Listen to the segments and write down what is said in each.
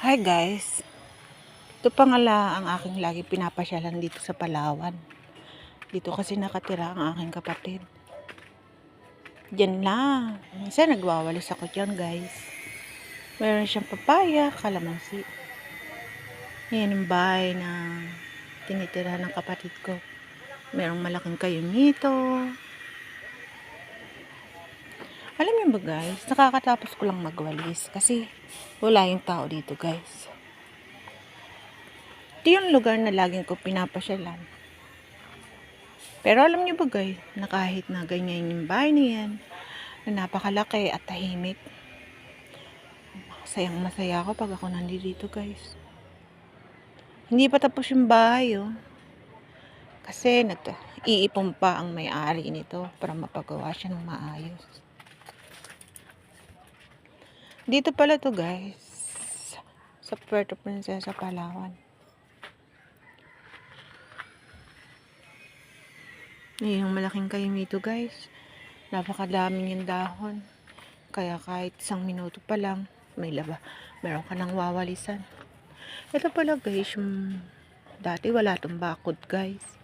Hi guys. Ito pa nga la ang aking lagi pinapasyalan dito sa Palawan. Dito kasi nakatira ang aking kapatid. Diyan lang. Minsan nagwawalis ako dyan guys. Meron siyang papaya, kalamansi. Yan ang bahay na tinitira ng kapatid ko. Merong malaking kayumito. Alam niyo ba guys, nakakatapos ko lang magwalis kasi wala yung tao dito guys. Ito yung lugar na laging ko pinapasyalan. Pero alam niyo ba guys, na kahit na ganyan yung bahay na yan, na napakalaki at tahimik, masayang masaya ako pag ako nandito guys. Hindi pa tapos yung bahay oh. Kasi nag iipon pa ang may-ari nito para mapagawa siya ng maayos. Dito pala to guys. Sa Puerto Princesa, Palawan. Ayan yung malaking kayumito guys. Napakadaming yung dahon. Kaya kahit isang minuto pa lang, may laba. Meron ka nang wawalisan. Ito pala guys, yung dati wala tong bakod guys.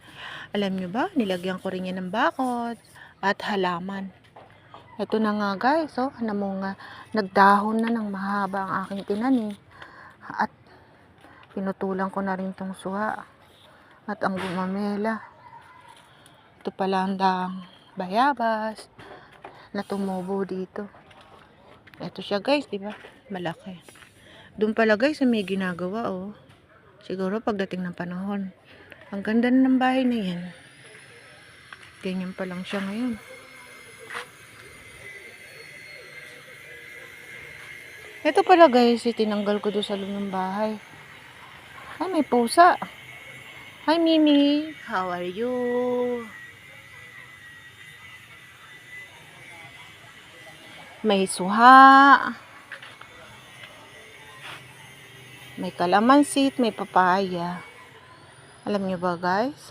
Alam nyo ba, nilagyan ko rin yan ng bakod at halaman. Ito na nga guys, oh, namunga, nagdahon na ng mahaba ang aking tinanim. At pinutulan ko na rin tong suha. At ang gumamela. Ito pala ang bayabas na tumubo dito. Ito siya guys, di ba? Malaki. Doon pala guys, may ginagawa oh. Siguro pagdating ng panahon. Ang ganda na ng bahay na yan. Ganyan pa lang siya ngayon. Ito pala guys, itinanggal ko doon sa loob ng bahay. Ay, may pusa. Hi, Mimi. How are you? May suha. May kalamansit, may papaya. Alam niyo ba guys?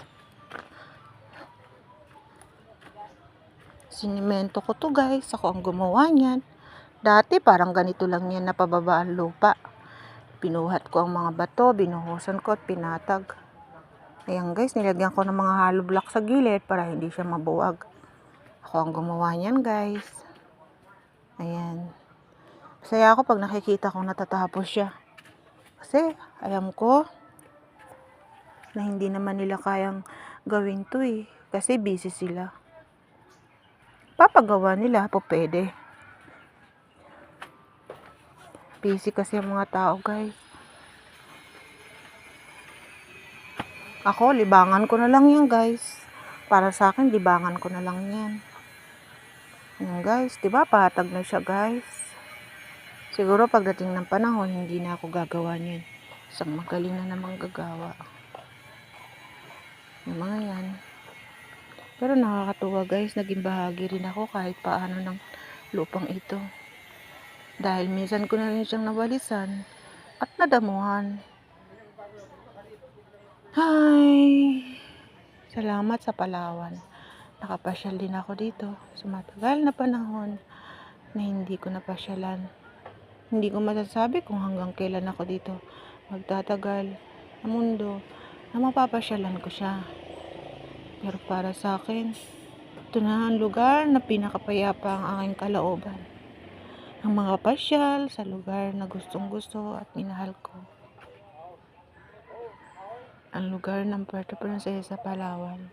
Sinimento ko to guys. Ako ang gumawa niyan. Dati parang ganito lang yan napababa ang lupa. Pinuhat ko ang mga bato, binuhusan ko at pinatag. Ayan guys, nilagyan ko ng mga hollow block sa gilid para hindi siya mabuwag. Ako ang gumawa niyan guys. Ayan. Masaya ako pag nakikita kong natatapos siya. Kasi alam ko na hindi naman nila kayang gawin to eh. Kasi busy sila. Papagawa nila po pwede. Busy kasi ang mga tao guys. Ako, libangan ko na lang yan guys. Para sa akin, libangan ko na lang yan. Yan guys, di ba patag na siya guys. Siguro pagdating ng panahon, hindi na ako gagawa niyan. Isang magaling na namang gagawa. Yung mga yan. Pero nakakatuwa guys, naging bahagi rin ako kahit paano ng lupang ito. Dahil minsan ko na rin siyang nawalisan at nadamuhan. Hi! Salamat sa Palawan. Nakapasyal din ako dito sa matagal na panahon na hindi ko napasyalan. Hindi ko masasabi kung hanggang kailan ako dito magtatagal sa mundo na mapapasyalan ko siya. Pero para sa akin, ito na ang lugar na pinakapayapa ang aking kalooban. Ang mga pasyal sa lugar na gustong gusto at minahal ko. Ang lugar ng Puerto Princesa, Palawan.